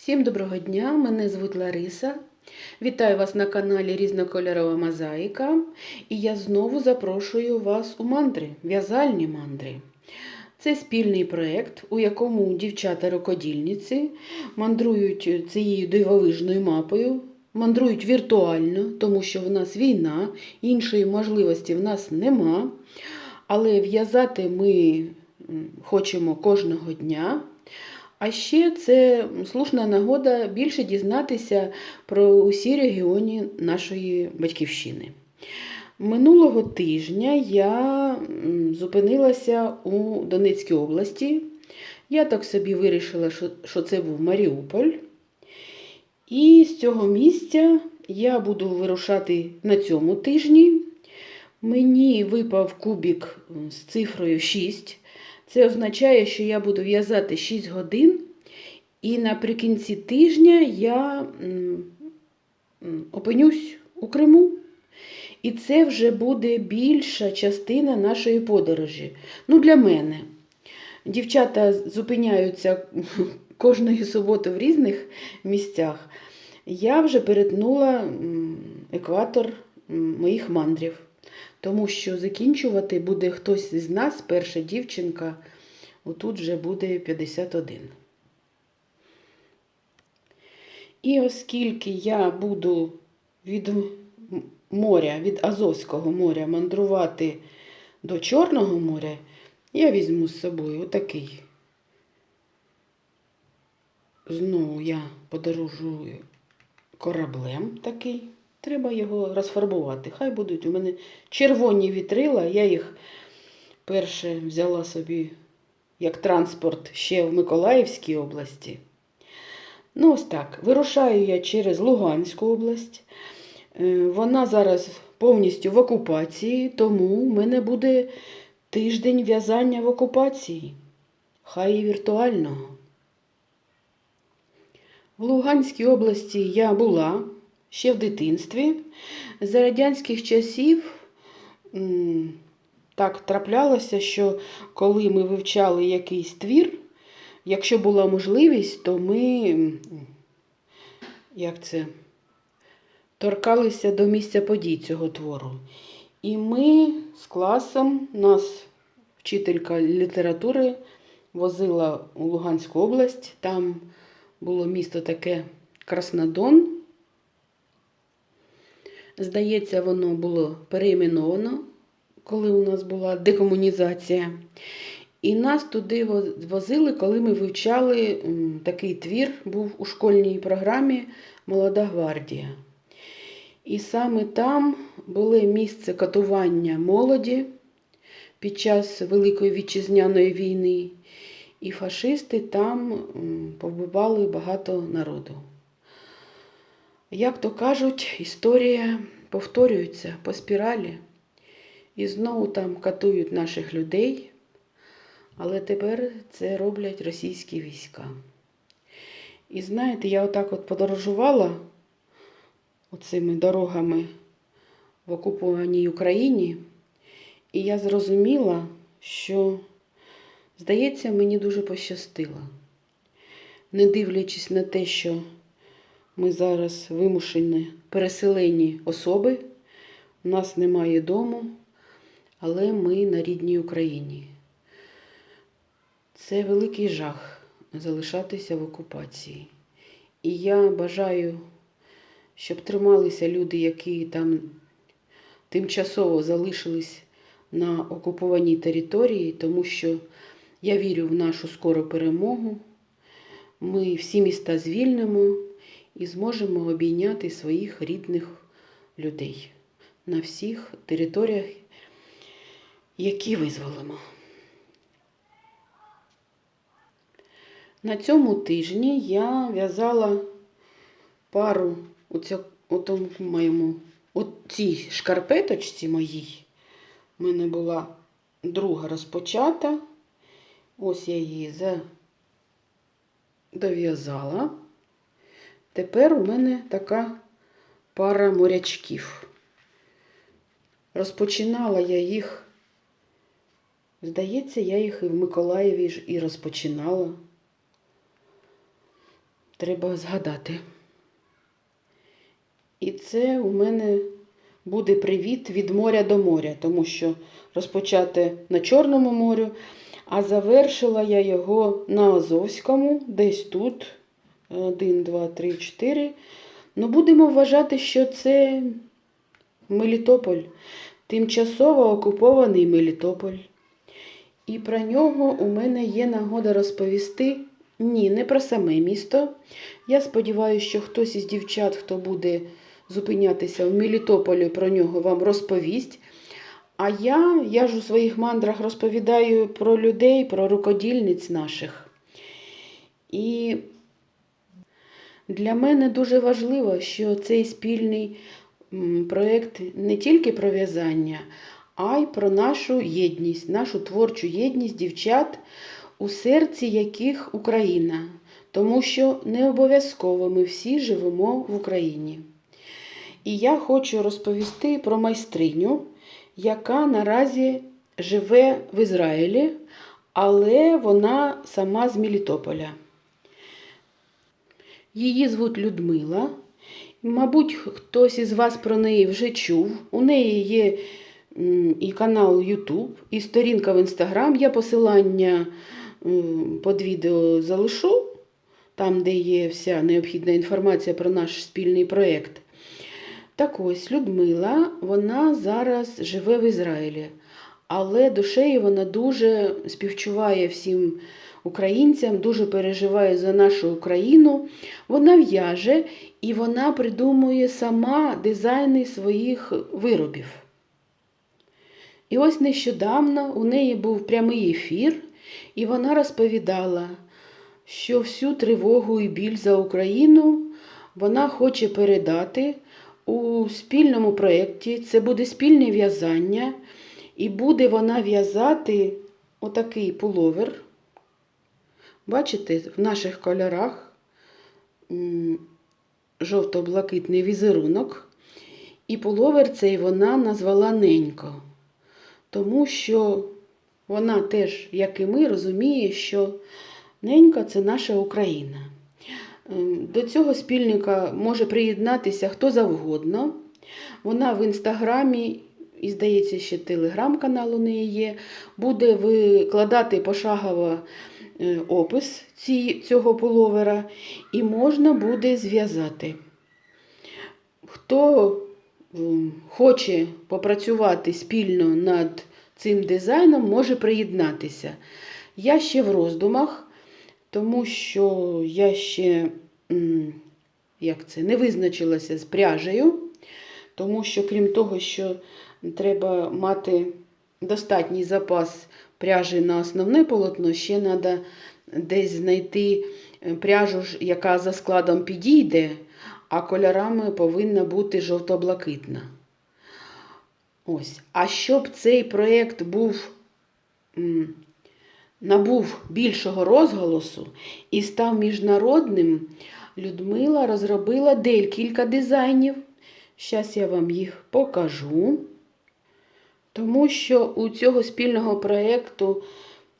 Всім доброго дня! Мене звуть Лариса. Вітаю вас на каналі Різнокольорова Мозаїка. І я знову запрошую вас у мандри, в'язальні мандри. Це спільний проєкт, у якому дівчата-рукодільниці мандрують цією дивовижною мапою, мандрують віртуально, тому що в нас війна, іншої можливості в нас нема. Але в'язати ми хочемо кожного дня. А ще це слушна нагода більше дізнатися про усі регіони нашої батьківщини. Минулого тижня я зупинилася у Донецькій області. Я так собі вирішила, що, це був Маріуполь. І з цього місця я буду вирушати на цьому тижні. Мені випав кубік з цифрою 6. Це означає, що я буду в'язати 6 годин, і наприкінці тижня я опинюсь у Криму. І це вже буде більша частина нашої подорожі. Ну, для мене. Дівчата зупиняються кожної суботи в різних місцях. Я вже перетнула екватор моїх мандрів. Тому що закінчувати буде хтось з нас, перша дівчинка, отут вже буде 51. І оскільки я буду від моря, від Азовського моря мандрувати до Чорного моря, я візьму з собою отакий. Знову я подорожую кораблем такий. Треба його розфарбувати. Хай будуть у мене червоні вітрила. Я їх перше взяла собі як транспорт ще в Миколаївській області. Ну, ось так. Вирушаю я через Луганську область. Е, Вона зараз повністю в окупації, тому в мене буде тиждень в'язання в окупації. Хай і віртуального. В Луганській області я була ще в дитинстві. За радянських часів так траплялося, що коли ми вивчали якийсь твір, якщо була можливість, то ми як це, торкалися до місця подій цього твору. І ми з класом, нас вчителька літератури возила у Луганську область, там було місто таке Краснодон. Здається, воно було перейменовано, коли у нас була декомунізація. І нас туди возили, коли ми вивчали такий твір, був у школьній програмі Молода гвардія. І саме там було місце катування молоді під час Великої вітчизняної війни. І фашисти там побивали багато народу. Як то кажуть, історія повторюється по спіралі. І знову там катують наших людей, але тепер це роблять російські війська. І знаєте, я отак от подорожувала оцими дорогами в окупованій Україні, і я зрозуміла, що, здається, мені дуже пощастило. Не дивлячись на те, що ми зараз вимушені переселені особи, у нас немає дому, але ми на рідній Україні. Це великий жах залишатися в окупації. І я бажаю, щоб трималися люди, які там тимчасово залишились на окупованій території, тому що я вірю в нашу скору перемогу. Ми всі міста звільнимо і зможемо обійняти своїх рідних людей на всіх територіях, які визволимо. На цьому тижні я в'язала пару моєму, цій шкарпеточці моїй. У мене була друга розпочата. Ось я її дов'язала. Тепер у мене така пара морячків. Розпочинала я їх, здається, я їх і в Миколаєві ж і розпочинала. треба згадати. І це у мене буде привіт від моря до моря, тому що розпочати на Чорному морю, а завершила я його на Азовському, десь тут. Один, два, три, чотири. Ну, будемо вважати, що це Мелітополь, тимчасово окупований Мелітополь. І про нього у мене є нагода розповісти. Ні, не про саме місто. Я сподіваюся, що хтось із дівчат, хто буде зупинятися в Мелітополі, про нього вам розповість. А я, я ж у своїх мандрах розповідаю про людей, про рукодільниць наших. І для мене дуже важливо, що цей спільний проєкт не тільки про в'язання, а й про нашу єдність, нашу творчу єдність дівчат, у серці яких Україна, тому що не обов'язково ми всі живемо в Україні. І я хочу розповісти про майстриню, яка наразі живе в Ізраїлі, але вона сама з Мелітополя. Її звуть Людмила. Мабуть, хтось із вас про неї вже чув. У неї є і канал YouTube, і сторінка в Instagram. Я посилання під відео залишу, там, де є вся необхідна інформація про наш спільний проєкт. Так ось Людмила, вона зараз живе в Ізраїлі, але душею вона дуже співчуває всім українцям, дуже переживає за нашу Україну. Вона в'яже і вона придумує сама дизайни своїх виробів. І ось нещодавно у неї був прямий ефір, і вона розповідала, що всю тривогу і біль за Україну вона хоче передати у спільному проєкті. Це буде спільне в'язання, і буде вона в'язати отакий пуловер. Бачите, в наших кольорах жовто-блакитний візерунок. І пуловер цей вона назвала Ненько, тому що вона теж, як і ми, розуміє, що Ненька це наша Україна. Ем, До цього спільника може приєднатися хто завгодно. Вона в інстаграмі, і, здається, ще телеграм-канал у неї є, буде викладати пошагово опис ці, цього пуловера, і можна буде зв'язати. Хто хоче попрацювати спільно над цим дизайном, може приєднатися. Я ще в роздумах, тому що я ще як це, не визначилася з пряжею, тому що, крім того, що треба мати достатній запас пряжі на основне полотно, ще треба десь знайти е, пряжу, яка за складом підійде, а кольорами повинна бути жовто-блакитна. Ось. А щоб цей проєкт був, набув більшого розголосу і став міжнародним, Людмила розробила декілька дизайнів. Зараз я вам їх покажу. Тому що у цього спільного проєкту,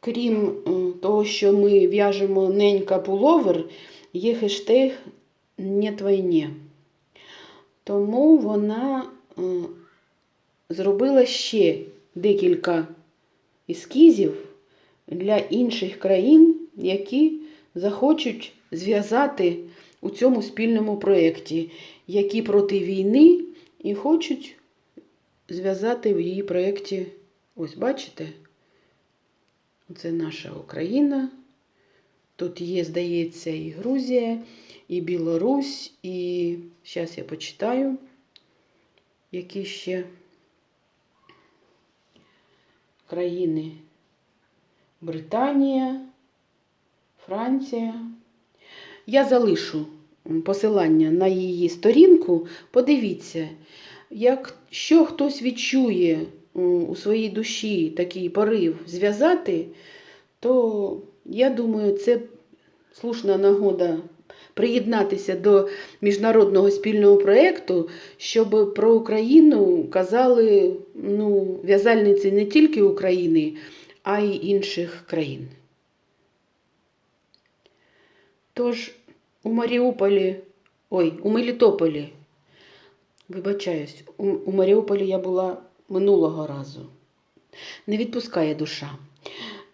крім е, того, що ми в'яжемо ненька пуловер, є хештег «Нет війні». Тому вона е, зробила ще декілька ескізів для інших країн, які захочуть зв'язати у цьому спільному проєкті, які проти війни і хочуть зв'язати в її проєкті. Ось бачите? Це наша Україна. Тут є, здається, і Грузія, і Білорусь, і зараз я почитаю, які ще країни Британія, Франція. Я залишу посилання на її сторінку. Подивіться, якщо хтось відчує у своїй душі такий порив зв'язати, то я думаю, це слушна нагода приєднатися до міжнародного спільного проєкту, щоб про Україну казали ну, в'язальниці не тільки України, а й інших країн. Тож, у Маріуполі, ой, у Мелітополі. Вибачаюсь, у, у Маріуполі я була минулого разу. Не відпускає душа.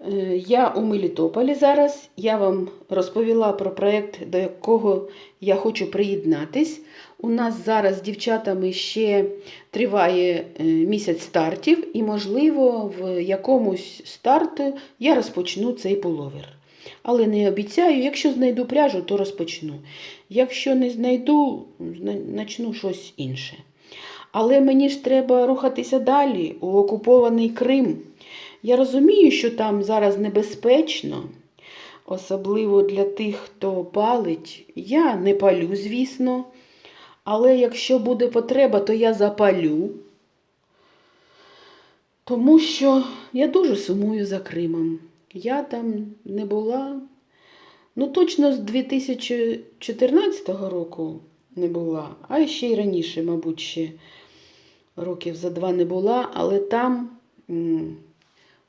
Е, Я у Мелітополі зараз. Я вам розповіла про проєкт, до якого я хочу приєднатись. У нас зараз з дівчатами ще триває е, місяць стартів, і, можливо, в якомусь старту я розпочну цей пуловер. Але не обіцяю, якщо знайду пряжу, то розпочну. Якщо не знайду, зна- начну щось інше. Але мені ж треба рухатися далі у окупований Крим. Я розумію, що там зараз небезпечно, особливо для тих, хто палить. Я не палю, звісно. Але якщо буде потреба, то я запалю. Тому що я дуже сумую за Кримом. Я там не була. Ну, точно з 2014 року не була, а ще й раніше, мабуть, ще років за два не була, але там м,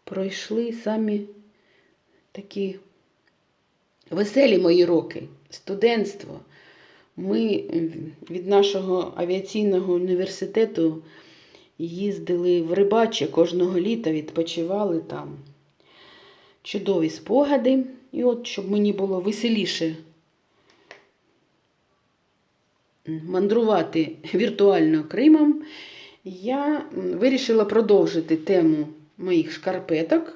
пройшли самі такі веселі мої роки, студентство. Ми від нашого авіаційного університету їздили в Рибаче кожного літа, відпочивали там. Чудові спогади. І от, щоб мені було веселіше мандрувати віртуально Кримом, я вирішила продовжити тему моїх шкарпеток.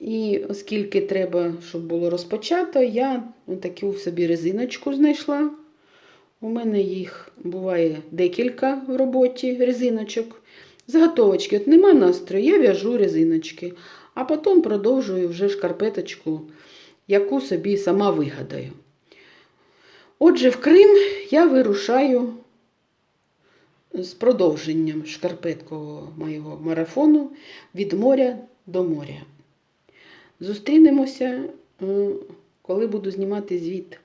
І оскільки треба, щоб було розпочато, я таку собі резиночку знайшла. У мене їх буває декілька в роботі резиночок. Заготовочки, от нема настрою, я в'яжу резиночки, а потім продовжую вже шкарпеточку, яку собі сама вигадаю. Отже, в Крим я вирушаю з продовженням шкарпеткового моєго марафону від моря до моря. Зустрінемося, е, коли буду знімати звіт.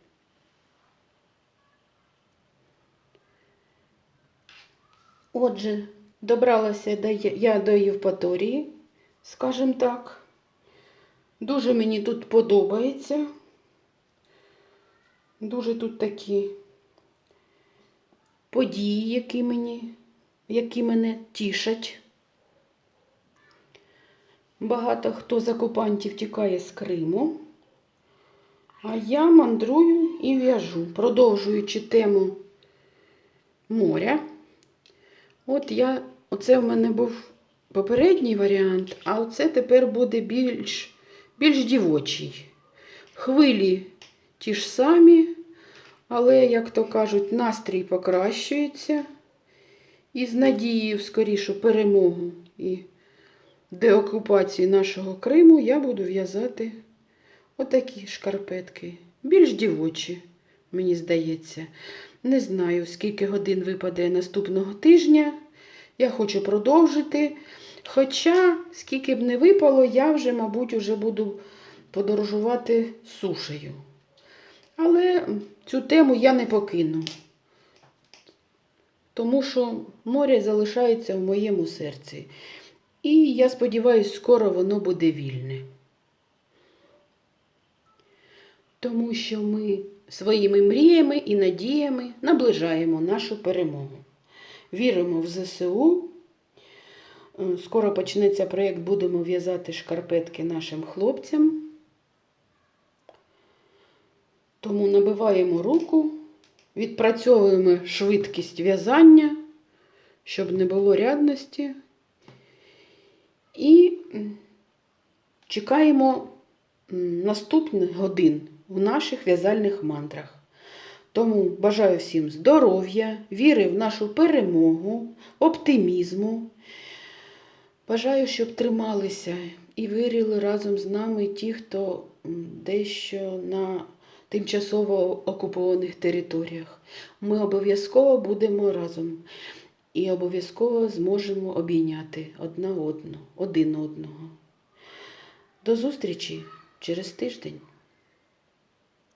Отже, добралася до, я до Євпаторії, скажімо так. Дуже мені тут подобається. Дуже тут такі події, які мені, які мене тішать. Багато хто з окупантів тікає з Криму. А я мандрую і в'яжу, продовжуючи тему моря. От я, оце в мене був попередній варіант, а оце тепер буде більш, більш дівочий. Хвилі ті ж самі, але, як то кажуть, настрій покращується. І з надією скорішу перемогу і деокупації нашого Криму я буду в'язати отакі шкарпетки. Більш дівочі, мені здається. Не знаю, скільки годин випаде наступного тижня. Я хочу продовжити. Хоча, скільки б не випало, я вже, мабуть, вже буду подорожувати сушею. Але цю тему я не покину. Тому що море залишається в моєму серці. І я сподіваюся, скоро воно буде вільне. Тому що ми своїми мріями і надіями наближаємо нашу перемогу. Віримо в ЗСУ. Е, Скоро почнеться проєкт Будемо в'язати шкарпетки нашим хлопцям. Тому набиваємо руку, відпрацьовуємо швидкість в'язання, щоб не було рядності. І чекаємо наступних годин в наших в'язальних мантрах. Тому бажаю всім здоров'я, віри в нашу перемогу, оптимізму. Бажаю, щоб трималися і вірили разом з нами ті, хто дещо на тимчасово окупованих територіях. Ми обов'язково будемо разом і обов'язково зможемо обійняти одна одну, один одного. До зустрічі через тиждень.